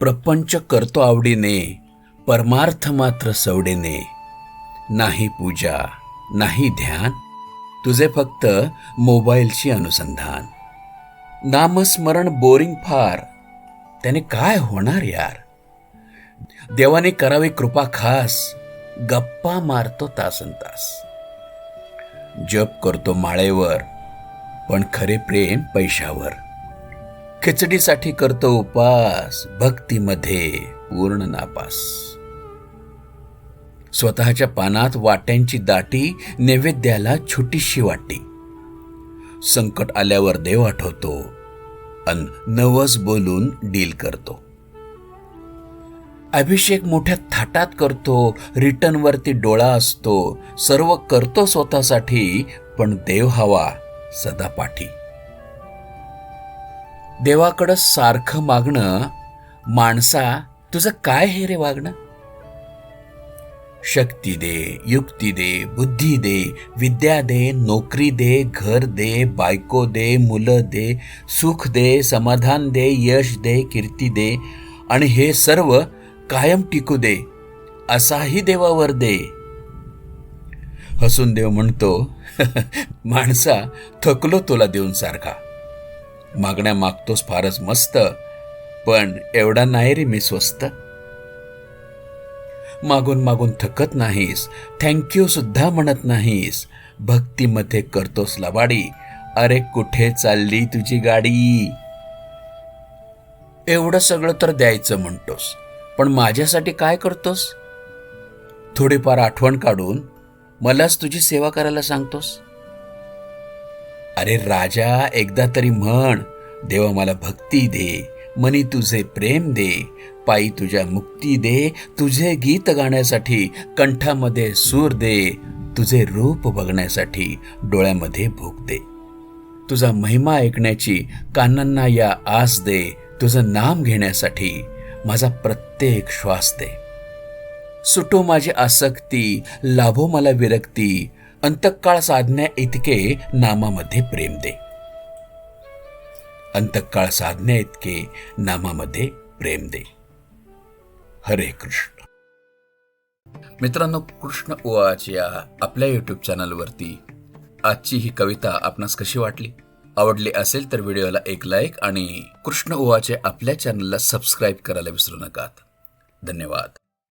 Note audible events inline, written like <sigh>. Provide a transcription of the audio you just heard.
प्रपंच करतो आवडीने परमार्थ मात्र सवडीने. नाही पूजा नाही ध्यान तुझे फक्त मोबाईलची अनुसंधान. नामस्मरण बोरिंग फार त्याने काय होणार यार? देवाने करावी कृपा खास गप्पा मारतो तासन तास. जप करतो माळेवर पण खरे प्रेम पैशावर. खिचडीसाठी करतो उपास भक्तीमध्ये पूर्ण नापास. स्वतःच्या पानात वाट्यांची दाटी नैवेद्याला छोटीशी वाटी. संकट आल्यावर देव आठवतो अन नवस बोलून डील करतो. अभिषेक मोठ्या थाटात करतो रिटर्नवरती डोळा असतो सर्व करतो स्वतःसाठी पण देव हवा सदा पाठी. देवाकडं सारखं मागणं माणसा तुझं काय हे रे वागणं? शक्ती दे युक्ती दे बुद्धी दे विद्या दे नोकरी दे घर दे बायको दे मुलं दे सुख दे समाधान दे यश दे कीर्ती दे आणि हे सर्व कायम टिकू दे असाही देवावर दे. हसून देव म्हणतो <laughs> माणसा थकलो तुला देऊन सारखा. मागण्या मागतोस फारच मस्त. पण एवढा नाही रे मी स्वस्त. मागून मागून थकत नाहीस. थँक्यू सुद्धा म्हणत नाहीस. भक्तीमध्ये करतोस लबाडी. अरे कुठे चालली तुझी गाडी? एवढं सगळं तर द्यायचं म्हणतोस. पण माझ्यासाठी काय करतोस? थोडीफार आठवण काढून मलाच तुझी सेवा करायला सांगतोस? अरे राजा एकदा तरी म्हण. देवा मला भक्ती दे मनी तुझे प्रेम दे पायी तुझ्या मुक्ती दे तुझे गीत गाण्यासाठी कंठामध्ये सूर दे तुझे रूप बघण्यासाठी डोळ्यामध्ये भूक दे. तुझा महिमा ऐकण्याची कानांना या आस दे तुझं नाम घेण्यासाठी माझा प्रत्येक श्वास दे. सुटो माझी आसक्ती लाभो मला विरक्ती अंतकाळ साधण्या इतके नामामध्ये प्रेम दे. अंतकाळ साधण्या इतके नामामध्ये प्रेम दे. हरे कृष्ण. मित्रांनो कृष्ण ओवाच या आपल्या युट्यूब चॅनलवरती आजची ही कविता आपणास कशी वाटली? आवडली असेल तर व्हिडिओला एक लाईक आणि कृष्ण ओवाचे आपल्या चॅनलला सबस्क्राईब करायला विसरू नका धन्यवाद.